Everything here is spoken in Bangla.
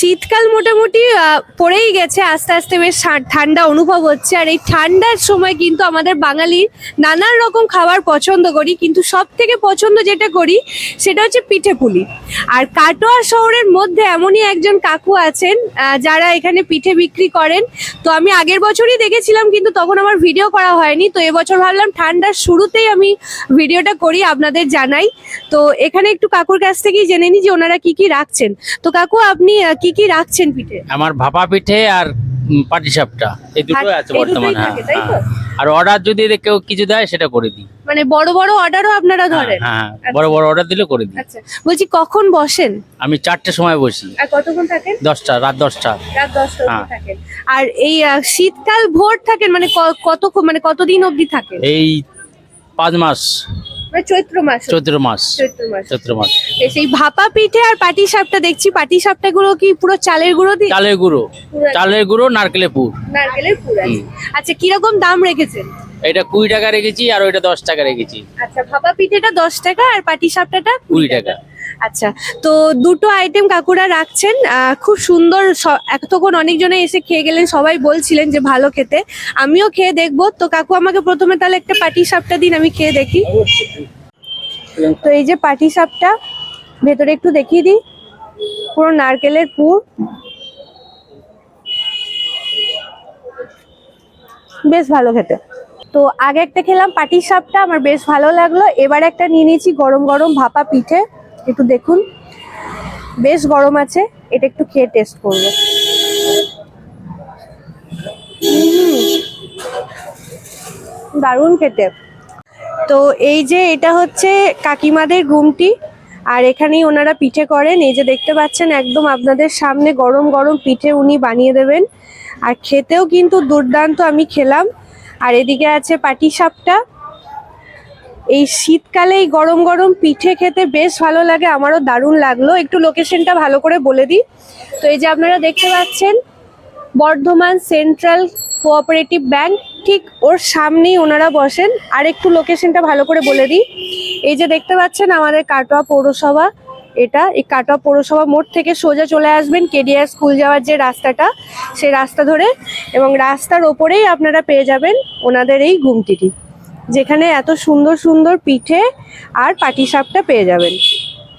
শীতকাল মোটামুটি পড়েই গেছে। আস্তে আস্তে বেশ ঠান্ডা অনুভব হচ্ছে। আর এই ঠান্ডার সময় কিন্তু আমাদের বাঙালি নানান রকম খাবার পছন্দ করি। কিন্তু সব থেকে পছন্দ যেটা করি সেটা হচ্ছে পিঠে পুলি। আর কাটোয়া শহরের মধ্যে এমনই একজন কাকু আছেন যারা এখানে পিঠে বিক্রি করেন। তো আমি আগের বছরই দেখেছিলাম কিন্তু তখন আমার ভিডিও করা হয়নি। তো এবছর ভাবলাম ঠান্ডার শুরুতেই আমি ভিডিওটা করি আপনাদের জানাই। তো এখানে একটু কাকুর কাছ থেকেই জেনে নিই যে ওনারা কি কি রাখছেন। তো কাকু আপনি আহ, কি কি রাখছেন পিঠে? আমার ভাপা পিঠে আর পাটিসাপটা এই দুটোই আছে এই বর্তমানে। হ্যাঁ? হ্যাঁ। আর অর্ডার যদি কেউ কিছু দেয় সেটা করে দিই। মানে বড় বড় অর্ডারও আপনারা ধরেন? হ্যাঁ হ্যাঁ, বড় বড় অর্ডার দিলে করে দিই। আচ্ছা। বলছি কখন বসেন? আমি চারটে সময় বসি। আর কতক্ষণ থাকেন? দশটা রাত দশটা। রাত দশটা হ্যাঁ। থাকেন। আর এই শীতকাল ভোর থাকেন? মানে কত মানে কতদিন অবধি থাকেন? এই পাঁচ মাস। চৈত্র মাস চৈত্র মাস। চৈত্র মাস। চৈত্র মাস। বেশ, ভাপা পিঠে আর পাটি সাপটা দেখছি পাটি সাপটা গুলো কি পুরো চালের গুঁড়ো দিয়ে? চালের গুঁড়ো। চালের গুঁড়ো নারকেলের পুর। নারকেলের পুর আচ্ছা কীরকম দাম রেখেছেন? এটা কুড়ি টাকা রেখেছি আর ওইটা দশ টাকা রেখেছি। আচ্ছা ভাপা পিঠেটা দশ টাকা আর পাটি সাপটাটা কুড়ি টাকা। আচ্ছা তো দুটো আইটেম কাকুরা রাখছেন খুব সুন্দর এতক্ষণ অনেকজনে এসে খেয়ে গেলেন, সবাই বলছিলেন যে ভালো খেতে। আমিও খেয়ে দেখব। তো কাকু আমাকে প্রথমে তাহলে একটা পাটি সাপটা দিন, আমি খেয়ে দেখি। তো এই যে পাটি সাপটা, ভেতরে একটু দেখিয়ে দিই। পুরো নারকেলের পুর। বেশ ভালো খেতে। তো আগে একটা খেলাম পাটির সাপটা, আমার বেশ ভালো লাগল। এবার একটা নিয়ে নিয়েছি গরম গরম ভাপা পিঠে। একটু দেখুন। বেশ গরম আছে, এটা একটু খেয়ে টেস্ট করব। দারুণ খেতে। তো এই যে এটা হচ্ছে কাকিমাদের গুমটি আর এখানেই ওনারা পিঠে করেন। এই যে দেখতে পাচ্ছেন, একদম আপনাদের সামনে গরম গরম পিঠে উনি বানিয়ে দেবেন। আর খেতেও কিন্তু দুর্দান্ত আমি খেলাম। আর এদিকে আছে পাটি সাপটা। এই শীতকালে এই গরম গরম পিঠে খেতে বেশ ভালো লাগে, আমারও দারুণ লাগল। একটু লোকেশনটা ভালো করে বলে দিই। তো এই যে আপনারা দেখতে পাচ্ছেন, বর্ধমান সেন্ট্রাল কোঅপারেটিভ ব্যাংক ঠিক ওর সামনেই ওনারা বসেন। আর একটু লোকেশনটা ভালো করে বলে দিই। এই যে দেখতে পাচ্ছেন আমাদের কাটোয়া পৌরসভা, এটা এই কাটোয়া পৌরসভা মোড় থেকে সোজা চলে আসবেন কেডিআর স্কুল যাওয়ার যে রাস্তাটা, সেই রাস্তা ধরে। এবং রাস্তার ওপরেই আপনারা পেয়ে যাবেন ওনাদের এই গুমটিটি যেখানে এত সুন্দর সুন্দর পিঠে আর পাটিসাপটা পেয়ে যাবেন।